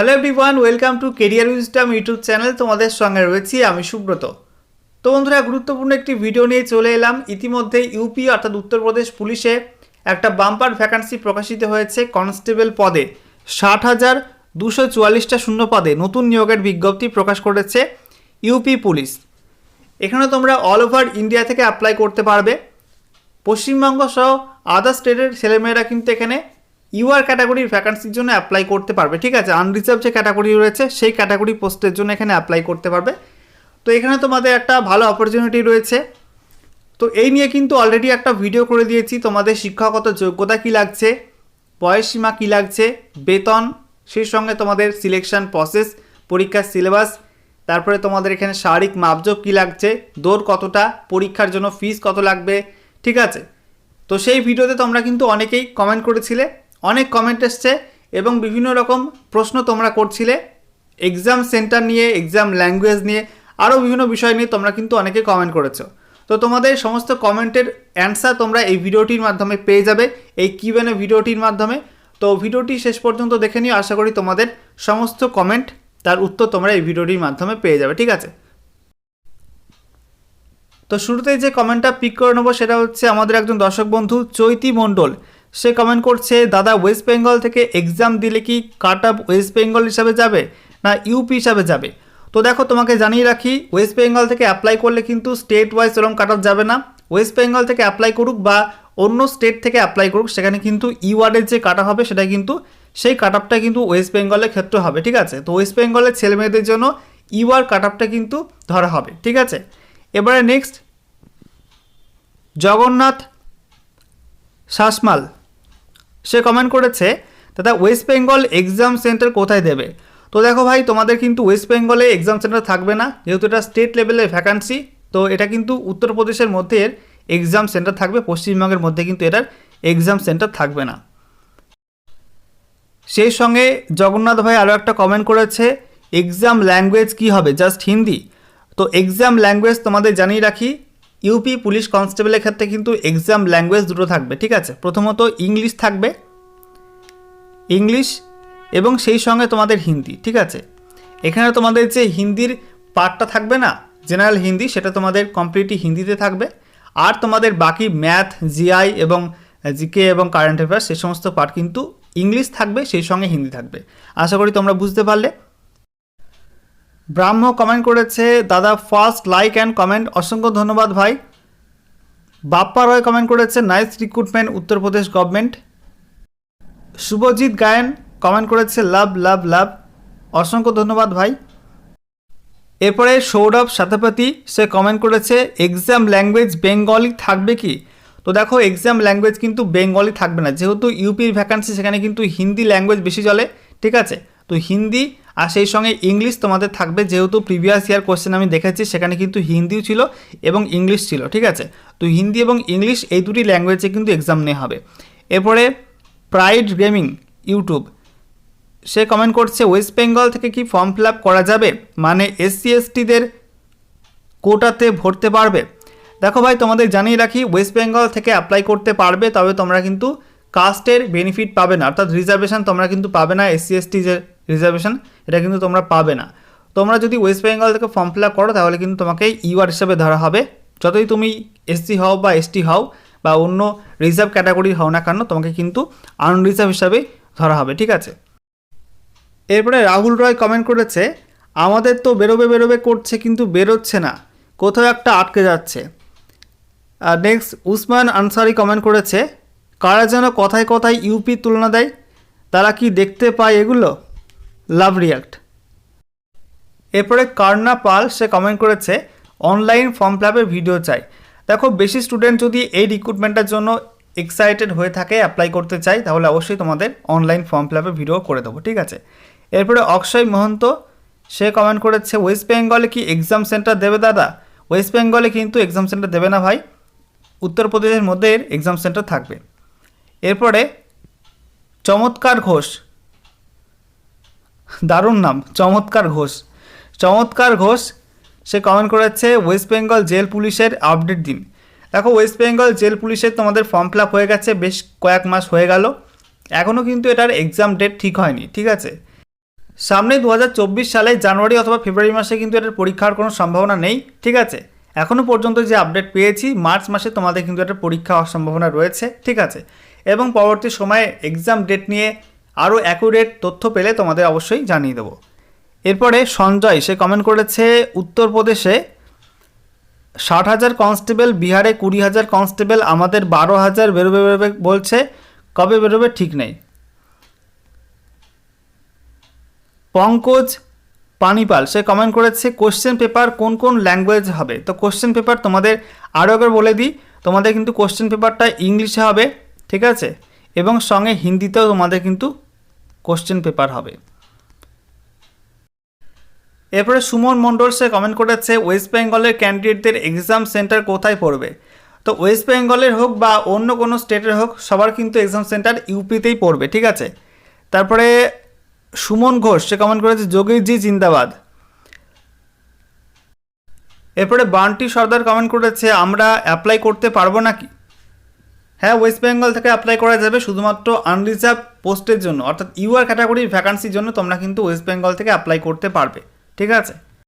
Hello everyone welcome to career wisdom YouTube channel তোমাদের সঙ্গে রয়েছি আমি সুব্রত। তো বন্ধুরা, গুরুত্বপূর্ণ একটি ভিডিও নিয়ে চলে এলাম। ইতিমধ্যে ইউপি অর্থাৎ উত্তরপ্রদেশ পুলিশে একটা বাম্পার ভ্যাকান্সি প্রকাশিত হয়েছে কনস্টেবল পদে। ষাট হাজার দুশো চুয়াল্লিশটা শূন্য পদে নতুন নিয়োগের বিজ্ঞপ্তি প্রকাশ করেছে ইউপি পুলিশ। এখানে তোমরা অল ওভার ইন্ডিয়া থেকে অ্যাপ্লাই করতে পারবে। পশ্চিমবঙ্গ সহ আদার স্টেটের ছেলেমেয়েরা কিন্তু এখানে ইউআর ক্যাটাগরির ভ্যাকান্সির জন্য অ্যাপ্লাই করতে পারবে, ঠিক আছে? আনরিজার্ভ যে ক্যাটাগরি রয়েছে, সেই ক্যাটাগরি পোস্টের জন্য এখানে অ্যাপ্লাই করতে পারবে। তো এখানে তোমাদের একটা ভালো অপরচুনিটি রয়েছে। তো এই নিয়ে কিন্তু অলরেডি একটা ভিডিও করে দিয়েছি। তোমাদের শিক্ষাগত যোগ্যতা কী লাগছে বয়সসীমা কী লাগছে, বেতন, সেই সঙ্গে তোমাদের সিলেকশন প্রসেস পরীক্ষার সিলেবাস তারপরে তোমাদের এখানে শারীরিক মাপজোক কী লাগছে, দৌড় কতটা, পরীক্ষার জন্য ফিস কত লাগবে, ঠিক আছে? তো সেই ভিডিওতে তোমরা কিন্তু অনেকেই কমেন্ট করেছিলে। অনেক কমেন্ট এসছে এবং বিভিন্ন রকম প্রশ্ন তোমরা করছিলে। এক্সাম সেন্টার নিয়ে এক্সাম ল্যাঙ্গুয়েজ নিয়ে আরও বিভিন্ন বিষয় নিয়ে তোমরা কিন্তু অনেকে কমেন্ট করেছ। তো তোমাদের সমস্ত কমেন্টের অ্যান্সার তোমরা এই ভিডিওটির মাধ্যমে পেয়ে যাবে, এই কিউএনএ ভিডিওটির মাধ্যমে। তো ভিডিওটি শেষ পর্যন্ত দেখে নিও, আশা করি তোমাদের সমস্ত কমেন্ট তার উত্তর তোমরা এই ভিডিওটির মাধ্যমে পেয়ে যাবে, ঠিক আছে? তো শুরুতেই যে কমেন্টটা পিক করে নেব সেটা হচ্ছে আমাদের একজন দর্শক বন্ধু, চৈতি মণ্ডল। সে কমেন্ট করছে, দাদা ওয়েস্ট বেঙ্গল থেকে এক্সাম দিলে কি কাট আপ ওয়েস্ট বেঙ্গল হিসাবে যাবে না ইউপি হিসাবে যাবে? তো দেখো, তোমাকে জানিয়ে রাখি ওয়েস্ট বেঙ্গল থেকে অ্যাপ্লাই করলে কিন্তু স্টেট ওয়াইজ এরকম কাট অফ যাবে না। ওয়েস্ট বেঙ্গল থেকে অ্যাপ্লাই করুক বা অন্য স্টেট থেকে অ্যাপ্লাই করুক, সেখানে কিন্তু ইওয়ার্ডের যে কাটা হবে, সেটা কিন্তু সেই কাট আপটা কিন্তু ওয়েস্ট বেঙ্গলের ক্ষেত্রে হবে, ঠিক আছে? তো ওয়েস্ট বেঙ্গলের ছেলেমেয়েদের জন্য ইওয়ার কাট আপটা কিন্তু ধরা হবে, ঠিক আছে? এবারে নেক্সট জগন্নাথ শাসমাল। সে কমেন্ট করেছে, দাদা ওয়েস্ট বেঙ্গল এক্সাম সেন্টার কোথায় দেবে? তো দেখো ভাই, তোমাদের কিন্তু ওয়েস্ট বেঙ্গলে এক্সাম সেন্টার থাকবে না, যেহেতু এটা স্টেট লেভেলের ভ্যাকান্সি তো এটা কিন্তু উত্তরপ্রদেশের মধ্যে এর এক্সাম সেন্টার থাকবে, পশ্চিমবঙ্গের মধ্যে কিন্তু এটার এক্সাম সেন্টার থাকবে না। সেই সঙ্গে জগন্নাথ ভাই আরও একটা কমেন্ট করেছে এক্সাম ল্যাঙ্গুয়েজ কি হবে? জাস্ট হিন্দি। তো এক্সাম ল্যাঙ্গুয়েজ তোমাদের জানিয়ে রাখি ইউপি পুলিশ কনস্টেবলের ক্ষেত্রে কিন্তু এক্সাম ল্যাঙ্গুয়েজ দুটো থাকবে, ঠিক আছে? প্রথমত ইংলিশ থাকবে, ইংলিশ এবং সেই সঙ্গে তোমাদের হিন্দি, ঠিক আছে? এখানে তোমাদের যে হিন্দির পার্টটা থাকবে না জেনারেল হিন্দি, সেটা তোমাদের কমপ্লিটলি হিন্দিতে থাকবে। আর তোমাদের বাকি ম্যাথ জিআই এবং জিকে এবং কারেন্ট অ্যাফেয়ার্স সে সমস্ত পার্ট কিন্তু ইংলিশ থাকবে, সেই সঙ্গে হিন্দি থাকবে। আশা করি তোমরা বুঝতে পারলে। ব্রাহ্ম কমেন্ট করেছে, দাদা ফার্স্ট লাইক অ্যান্ড কমেন্ট অসংখ্য ধন্যবাদ ভাই। বাপ্পা রয় কমেন্ট করেছে nice recruitment Uttar Pradesh government Subhajit Gayen comment করেছে লাভ লাভ লাভ অসংখ্য ধন্যবাদ ভাই। এরপরে সৌরভ সাথাপতি, সে কমেন্ট করেছে এক্সাম ল্যাঙ্গুয়েজ বেঙ্গলি থাকবে কি? তো দেখো এক্সাম ল্যাঙ্গুয়েজ কিন্তু বেঙ্গলি থাকবে না। যেহেতু ইউপির ভ্যাকান্সি সেখানে কিন্তু হিন্দি ল্যাঙ্গুয়েজ বেশি চলে, ঠিক আছে? তো হিন্দি আর সেই সঙ্গে ইংলিশ তোমাদের থাকবে। যেহেতু প্রিভিয়াস ইয়ার কোশ্চেন আমি দেখেছি, সেখানে কিন্তু হিন্দিও ছিল এবং ইংলিশ ছিল, ঠিক আছে? তো হিন্দি এবং ইংলিশ এই দুটি ল্যাঙ্গুয়েজে কিন্তু এক্সাম নেওয়া হবে। এরপরে প্রাইড গেমিং ইউটিউব সে কমেন্ট করছে ওয়েস্ট বেঙ্গল থেকে কি ফর্ম ফিল করা যাবে? মানে এসসি এসটিদের কোটাতে ভরতে পারবে? দেখো ভাই, তোমাদের জানিয়ে রাখি ওয়েস্ট বেঙ্গল থেকে অ্যাপ্লাই করতে পারবে, তবে তোমরা কিন্তু কাস্টের বেনিফিট পাবে না। অর্থাৎ রিজার্ভেশন তোমরা কিন্তু পাবে না এসসি এসটি যে রিজার্ভেশন এটা কিন্তু তোমরা পাবে না। তোমরা যদি ওয়েস্ট বেঙ্গল থেকে ফর্ম ফিল আপ করো, তাহলে কিন্তু তোমাকে ইউআর হিসাবে ধরা হবে। যতই তুমি এসসি হও বা এসটি হও বা অন্য রিজার্ভ ক্যাটাগরি হও না কেন, তোমাকে কিন্তু আনরিজার্ভ হিসাবে ধরা হবে, ঠিক আছে? এরপরে রাহুল রয় কমেন্ট করেছে, আমাদের তো বেরোবে বেরোবে করছে কিন্তু বেরোচ্ছে না। কোথাও একটা আটকে যাচ্ছে। আর নেক্সট উসমান আনসারি কমেন্ট করেছে, কারা যেন কথায় কথায় ইউপি তুলনা দেয়? তারা কি দেখতে পায় এগুলো? Love react. এরপরে কার্না পাল, সে কমেন্ট করেছে অনলাইন ফর্ম ফিল ভিডিও চাই। দেখো, বেশি স্টুডেন্ট যদি এই রিক্রুটমেন্টের জন্য এক্সাইটেড হয়ে থাকে অ্যাপ্লাই করতে চাই তাহলে অবশ্যই তোমাদের অনলাইন ফর্ম ফিল ভিডিও করে দেবো, ঠিক আছে? এরপরে অক্ষয় মহন্ত, সে কমেন্ট করেছে ওয়েস্ট বেঙ্গলে কি এক্সাম সেন্টার দেবে দাদা? ওয়েস্ট বেঙ্গলে কিন্তু এক্সাম সেন্টার দেবে না ভাই উত্তরপ্রদেশের মধ্যে এক্সাম সেন্টার থাকবে। এরপরে চমৎকার ঘোষ দারুণ নাম, চমৎকার ঘোষ। চমৎকার ঘোষ, সে কমেন্ট করেছে ওয়েস্ট বেঙ্গল জেল পুলিশের আপডেট দিন। দেখো ওয়েস্ট বেঙ্গল জেল পুলিশের তোমাদের ফর্ম ফিল হয়ে গেছে, বেশ কয়েক মাস হয়ে গেল। এখনও কিন্তু এটার এক্সাম ডেট ঠিক হয়নি, ঠিক আছে? সামনে দু হাজার চব্বিশ সালে জানুয়ারি অথবা ফেব্রুয়ারি মাসে কিন্তু এটার পরীক্ষার কোনো সম্ভাবনা নেই, ঠিক আছে? এখনও পর্যন্ত যে আপডেট পেয়েছি, মার্চ মাসে তোমাদের কিন্তু একটা পরীক্ষা হওয়ার সম্ভাবনা রয়েছে, ঠিক আছে? এবং পরবর্তী সময়ে এক্সাম ডেট নিয়ে আরও অ্যাকুরেট তথ্য পেলে তোমাদের অবশ্যই জানিয়ে দেবো। এরপরে সঞ্জয়, সে কমেন্ট করেছে, উত্তরপ্রদেশে ষাট হাজার কনস্টেবল বিহারে কুড়ি হাজার কনস্টেবল আমাদের বারো হাজার বেরোবে বেরোবে বলছে, কবে বেরোবে ঠিক নেই। পঙ্কজ পানিপাল, সে কমেন্ট করেছে কোশ্চেন পেপার কোন কোন ল্যাঙ্গুয়েজ হবে? তো কোশ্চেন পেপার তোমাদের আরও একবার বলে দিই, তোমাদের কিন্তু কোশ্চেন পেপারটা ইংলিশে হবে, ঠিক আছে? এবং সঙ্গে হিন্দিতেও তোমাদের কিন্তু কোশ্চেন পেপার হবে। এরপরে সুমন মণ্ডল সে কমেন্ট করেছে ওয়েস্ট বেঙ্গলের ক্যান্ডিডেটদের এক্সাম সেন্টার কোথায় পড়বে? তো ওয়েস্ট বেঙ্গলের হোক বা অন্য কোনো স্টেটের হোক, সবার কিন্তু এক্সাম সেন্টার ইউপিতেই পড়বে, ঠিক আছে? তারপরে সুমন ঘোষ, সে কমেন্ট করেছে যোগীজি জিন্দাবাদ। এরপরে বান্টি সর্দার কমেন্ট করেছে, আমরা অ্যাপ্লাই করতে পারব নাকি? হ্যাঁ ওয়েস্ট বেঙ্গল থেকে অ্যাপ্লাই করা যাবে শুধুমাত্র আনরিজার্ভ পোস্টের জন্য। অর্থাৎ ইউআর ক্যাটাগরির ভ্যাকান্সির জন্য তোমরা কিন্তু ওয়েস্ট বেঙ্গল থেকে অ্যাপ্লাই করতে পারবে। ঠিক আছে?